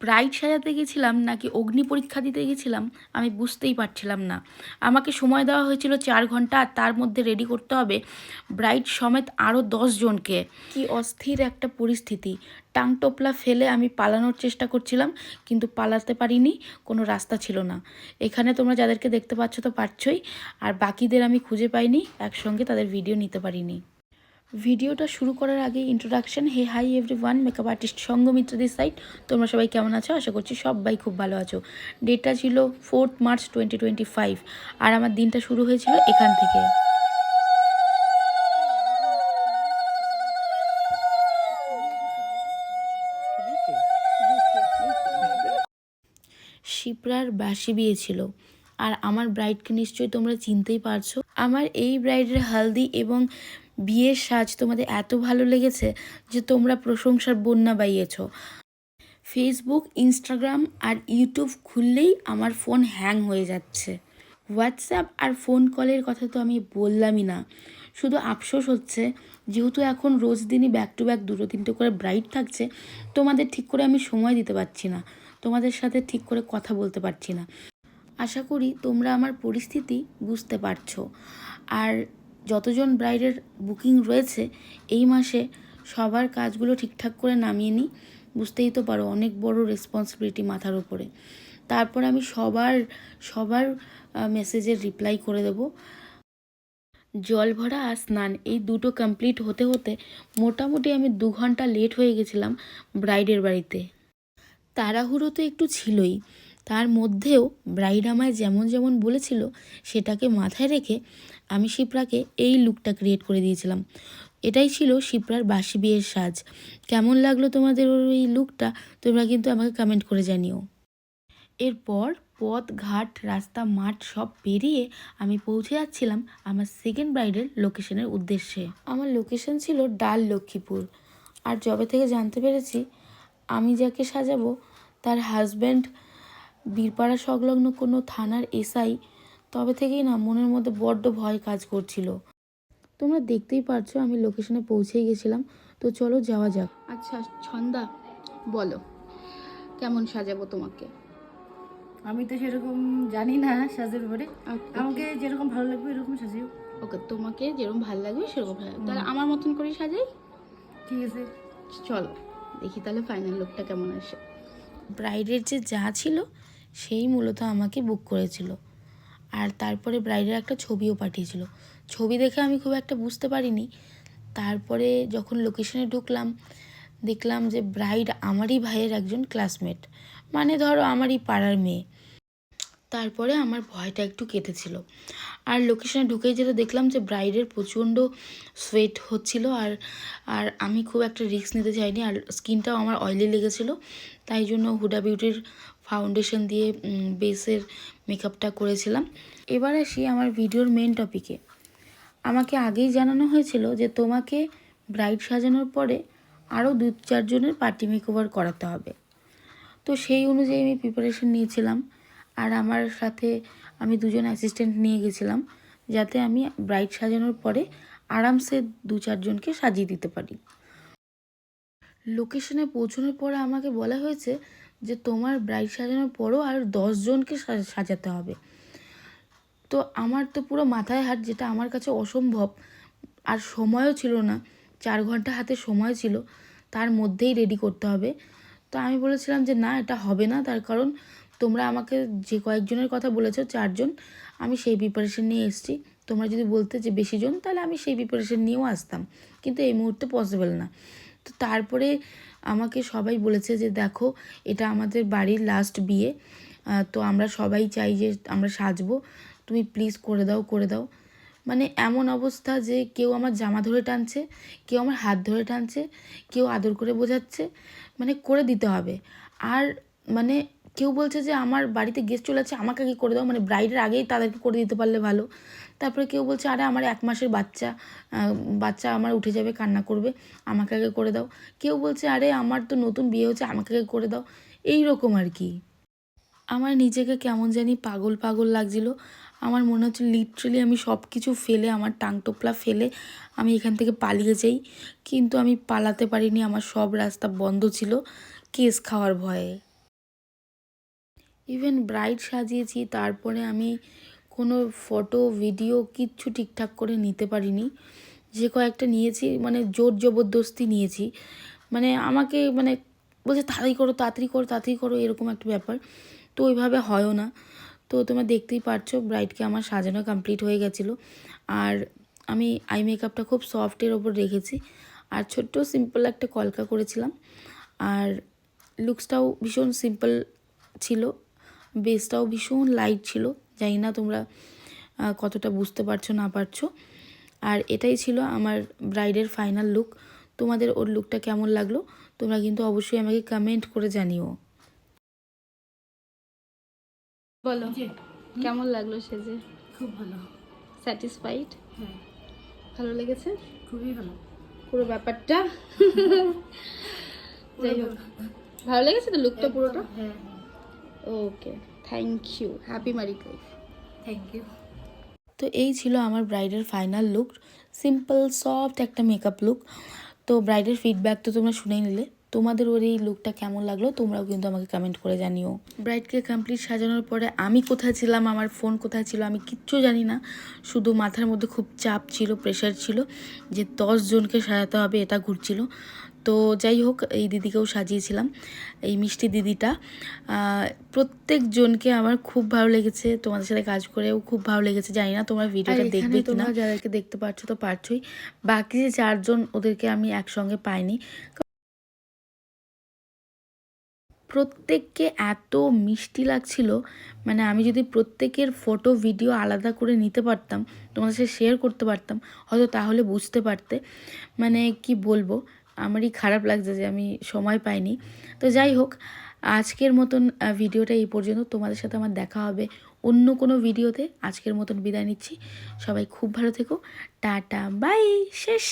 Bride সাজাতে গেছিলাম নাকি অগ্নি পরীক্ষা দিতে গেছিলাম, আমি বুঝতেই পারছিলাম না। আমাকে সময় দেওয়া হয়েছিল চার ঘণ্টা, আর তার মধ্যে রেডি করতে হবে ব্রাইড সমেত আরও জনকে। কি অস্থির একটা পরিস্থিতি। টাং টোপলা ফেলে আমি পালানোর চেষ্টা করছিলাম, কিন্তু পালাতে পারিনি, কোনো রাস্তা ছিল না। এখানে তোমরা যাদেরকে দেখতে পাচ্ছ তো পারছই, আর বাকিদের আমি খুঁজে পাইনি, একসঙ্গে তাদের ভিডিও নিতে পারিনি। ভিডিওটা শুরু করার আগে introduction hey hi every one makeup artist Sanghamitra this side তোমরা সবাই কেমন আছো? আশা করছি সবাই খুব ভালো আছো। ডেটটা ছিল fourth March twenty twenty five আর আমার দিনটা শুরু হয়েছিল এখান থেকে। শিপ্রার বাসি বিয়ে ছিল, আর আমার ব্রাইডকে নিশ্চয়ই তোমরা চিনতেই পারছ। আমার এই ব্রাইডের হালদি এবং বিয়ের সাজ তোমাদের এত ভালো লেগেছে যে তোমরা প্রশংসার বন্যা বাইয়েছো ফেসবুক ইনস্টাগ্রাম আর ইউটিউব খুললেই আমার ফোন হ্যাং হয়ে যাচ্ছে। হোয়াটসঅ্যাপ আর ফোন কলের কথা তো আমি বললামই না। শুধু আফসোস হচ্ছে, যেহেতু এখন রোজ দিনই ব্যাক টু ব্যাক দুটো তিনটে করে ব্রাইট থাকছে, তোমাদের ঠিক করে আমি সময় দিতে পারছি না। তোমাদের সাথে ঠিক করে কথা বলতে পারছি না। আশা করি তোমরা আমার পরিস্থিতি বুঝতে পারছ। আর যতজন ব্রাইডের বুকিং রয়েছে, এই মাসে সবার কাজগুলো ঠিকঠাক করে নামিয়ে নিই। বুঝতেই তো পারো, অনেক বড় রেসপন্সিবিলিটি মাথার উপরে। তারপর আমি সবার সবার মেসেজের রিপ্লাই করে দেবো। জল ভরা আর স্নান, এই দুটো কমপ্লিট হতে হতে মোটামুটি আমি দু ঘণ্টা লেট হয়ে গেছিলাম ব্রাইডের বাড়িতে। তাড়াহুড়ো তো একটু ছিলই। তার মধ্যেও ব্রাইড আমায় যেমন যেমন বলেছিল, সেটাকে মাথায় রেখে আমি শিপ্রাকে এই লুকটা ক্রিয়েট করে দিয়েছিলাম। এটাই ছিল শিপ্রার বাসি বিয়ের সাজ। কেমন লাগল তোমাদের ওর এই লুকটা তোমরা কিন্তু আমাকে কমেন্ট করে জানিও। এরপর পথ, ঘাট, রাস্তা, মাঠ সব পেরিয়ে আমি পৌঁছে যাচ্ছিলাম আমার সেকেন্ড ব্রাইডের লোকেশনের উদ্দেশ্যে। আমার লোকেশন ছিল ডাল লক্ষ্মীপুর। আর যবে থেকে জানতে পেরেছি, আমি যাকে সাজাবো, তার হাজব্যান্ড বীরপাড়া সংলগ্ন কোনো থানার এসআই তবে থেকেই না মনের মধ্যে বড্ড ভয় কাজ করছিল। তোমরা দেখতেই পারছ আমি লোকেশনে পৌঁছেই গেছিলাম তো চলো যাওয়া যাক। আচ্ছা ছন্দা বলো কেমন সাজাবো তোমাকে? আমি তো সেরকম জানি না সাজের উপরে আমাকে যেরকম ভালো লাগবে এরকম সাজিও। ওকে তোমাকে যেরকম ভালো লাগবে সেরকম ভালো তাহলে আমার মতন করেই সাজাই? ঠিক আছে। চলো দেখি তাহলে ফাইনাল লুকটা কেমন আসে। ব্রাইডের যে যা ছিল সেই মূলত আমাকে বুক করেছিল। আর তারপরে ব্রাইডের একটা ছবিও পাঠিয়েছিল। ছবি দেখে আমি খুব একটা বুঝতে পারিনি। তারপরে যখন লোকেশনে ঢুকলাম, দেখলাম যে ব্রাইড আমারই ভাইয়ের একজন ক্লাসমেট মানে ধরো আমারই পাড়ার মেয়ে। তারপরে আমার ভয়টা একটু কেটেছিল। আর লোকেশনে ঢুকেই যেটা দেখলাম যে ব্রাইডের প্রচণ্ড সোয়েট হচ্ছিল আর আর আমি খুব একটা রিস্ক নিতে চাইনি আর স্কিনটাও আমার অয়েলি লেগেছিলো। তাই জন্য হুডা বিউটির ফাউন্ডেশন দিয়ে বেসের মেকআপটা করেছিলাম। এবার আসি আমার ভিডিওর মেন টপিকে আমাকে আগেই জানানো হয়েছিল যে তোমাকে ব্রাইড সাজানোর পরে আরও দু চারজনের পার্টি মেকওভার করাতে হবে। তো সেই অনুযায়ী আমি প্রিপারেশন নিয়েছিলাম। আর আমার সাথে আমি দুজন অ্যাসিস্ট্যান্ট নিয়ে গেছিলাম, যাতে আমি ব্রাইড সাজানোর পরে আরামসে দু চারজনকে সাজিয়ে দিতে পারি। লোকেশনে পৌঁছানোর পরে আমাকে বলা হয়েছে যে, তোমার ব্রাইড সাজানোর পরও আর দশজনকে সাজাতে হবে। তো আমার তো পুরো মাথায় হাত, যেটা আমার কাছে অসম্ভব। আর সময়ও ছিল না, চার ঘণ্টা হাতে সময় ছিল, তার মধ্যেই রেডি করতে হবে। তো আমি বলেছিলাম যে, না, এটা হবে না। তার কারণ তোমরা আমাকে যে কয়েকজনের কথা বলেছ, চারজন, আমি সেই প্রিপারেশন নিয়ে এসেছি। তোমরা যদি বলতে যে বেশি জন তাহলে আমি সেই প্রিপারেশন নিয়েও আসতাম। কিন্তু এই মুহূর্তে পসিবল না। তো তারপরে আমাকে সবাই বলেছে যে, দেখো, এটা আমাদের বাড়ির লাস্ট বিয়ে। তো আমরা সবাই চাই যে, আমরা সাজবো। তুমি প্লিজ করে দাও করে দাও। মানে এমন অবস্থা যে, কেউ আমার জামা ধরে টানছে, কেউ আমার হাত ধরে টানছে, কেউ আদর করে বোঝাচ্ছে। মানে করে দিতে হবে। আর মানে কেউ বলছে যে আমার বাড়িতে গেস্ট চলে যাচ্ছে আমাকে আগে করে দাও মানে ব্রাইডের আগেই তাদেরকে করে দিতে পারলে ভালো। তারপরে কেউ বলছে, আরে আমার এক মাসের বাচ্চা বাচ্চা আমার উঠে যাবে, কান্না করবে, আমাকে আগে করে দাও। কেউ বলছে, আরে আমার তো নতুন বিয়ে হচ্ছে আমাকে আগে করে দাও। এই রকম আর কি। আমার নিজেকে কেমন জানি পাগল পাগল লাগছিল। আমার মনে হচ্ছে লিটারেলি আমি সব কিছু ফেলে, আমার টাং টোপলা ফেলে আমি এখান থেকে পালিয়ে যাই। কিন্তু আমি পালাতে পারিনি, আমার সব রাস্তা বন্ধ ছিল কেস খাওয়ার ভয়ে। ইভেন ব্রাইড সাজিয়েছি, তারপরে আমি কোনো ফটো ভিডিও কিচ্ছু ঠিকঠাক করে নিতে পারিনি। যে কয়েকটা নিয়েছি মানে জোর জবরদস্তি নিয়েছি। মানে আমাকে মানে বলছে, তাড়াতাড়ি করো তাড়াতাড়ি করো তাড়াতাড়ি করো, এরকম একটা ব্যাপার। তো ওইভাবে হয়ও না। তো তোমরা দেখতেই পারছ ব্রাইডকে আমার সাজানো কমপ্লিট হয়ে গেছিল। আর আমি আই মেকআপটা খুব সফটের ওপর রেখেছি। আর ছোট্ট সিম্পল একটা কলকা করেছিলাম। আর লুকসটাও ভীষণ সিম্পল ছিল। বেসটাও ভীষণ লাইট ছিল। জানি না তোমরা কতটা বুঝতে পারছ না পারছ। আর এটাই ছিল আমার ব্রাইডের ফাইনাল লুক তোমাদের ওর লুকটা কেমন লাগল? তোমরা কিন্তু অবশ্যই আমাকে কমেন্ট করে জানিও। বলো কেমন লাগল সেজে? খুব ভালো। স্যাটিসফাইড হ্যাঁ। ভালো লেগেছে? খুবই ভালো। পুরো ব্যাপারটা? যাই হোক। ভালো লেগেছে তো লুকটা পুরোটা? হ্যাঁ। Okay thank you happy married life thank you তো এই ছিল আমার ব্রাইডের ফাইনাল লুক সিম্পল সফট একটা মেকআপ লুক তো ব্রাইডের ফিডব্যাক তো তোমরা শুনেই নিলে। তোমাদের ওর এই লুকটা কেমন লাগল তোমরাও কিন্তু আমাকে কমেন্ট করে জানিও। ব্রাইডকে কমপ্লিট সাজানোর পরে আমি কোথায় ছিলাম আমার ফোন কোথায় ছিল আমি কিচ্ছু জানি না। শুধু মাথার মধ্যে খুব চাপ ছিল প্রেশার ছিল যে দশ জনকে সাজাতে হবে এটা ঘুরছিল। তো যাই হোক এই দিদিকেও সাজিয়েছিলাম এই মিষ্টি দিদিটা। প্রত্যেকজনকে আমার খুব ভালো লেগেছে তোমাদের সাথে কাজ করেও খুব ভালো লেগেছে জানি না তোমরা ভিডিওটা দেখবে কিনা। যাদেরকে দেখতে পাচ্ছ তো পারছোই। বাকি যে চারজন ওদেরকে আমি একসঙ্গে পাইনি। প্রত্যেককে এত মিষ্টি লাগছিল মানে আমি যদি প্রত্যেকের ফটো ভিডিও আলাদা করে নিতে পারতাম তোমাদের সাথে শেয়ার করতে পারতাম হয়তো তাহলে বুঝতে পারতে। মানে কি বলব? আমারই খারাপ লাগছে যে আমি সময় পাইনি। তো যাই হোক, আজকের মতন ভিডিওটা এই পর্যন্ত। তোমাদের সাথে আমার দেখা হবে অন্য কোনো ভিডিওতে। আজকের মতন বিদায় নিচ্ছি। সবাই খুব ভালো থেকো। টাটা, বাই, শেষ।